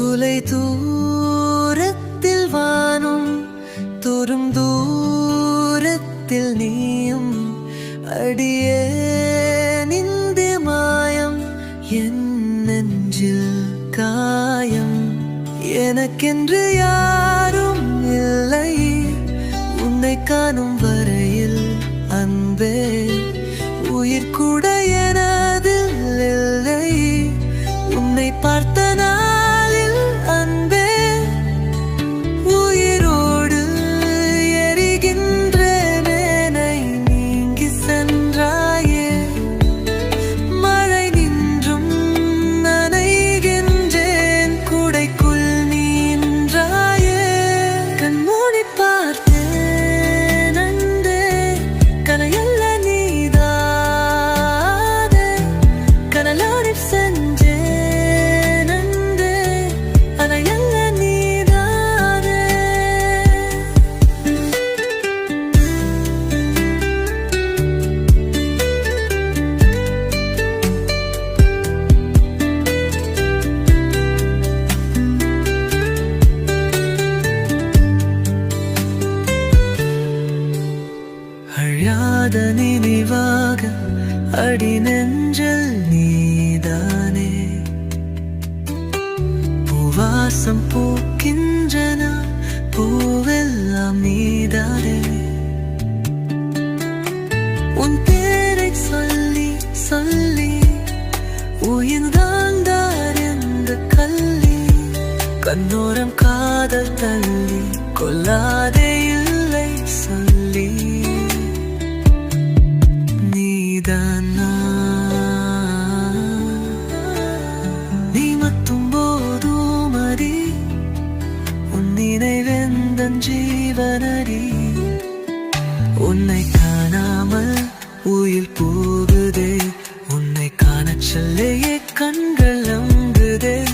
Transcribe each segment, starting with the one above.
சுலை தூரத்தில் வானும் தோறும் தூரத்தில் நீயும். அடியே நின்று மாயம் என் நெஞ்சில் காயம். எனக்கென்று யாரும் இல்லை உன்னை காணும் வரையில் அன்பே. உயிர் அழாத நினைவாக அடி நெஞ்சல் நீதானே. பூவாசம் பூக்கின்றன பூவெல்லாம் நீதானே உன் பேரை சொல்லி சொல்லி உயிர்ந்தாண்டார் எந்த கல்லி கண்ணோரம் காதல் தள்ளி கொல்லாதே. ஜீவனடி. உன்னை காணாமல் உயிர் போகுதே. உன்னை காணச் சொல்லையே கண்கள் அங்குதே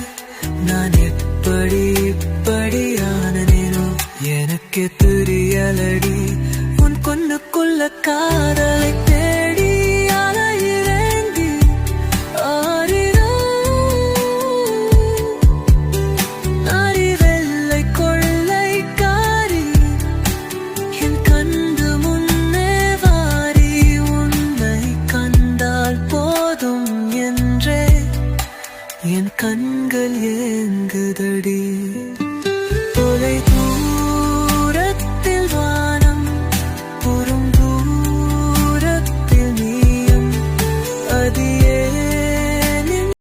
நான் எப்படி இப்படியானேனோ எனக்கு தெரியலடி. உன் கொன்னுக்குள்ள காதலை கண்கள் ஏங்குதடி.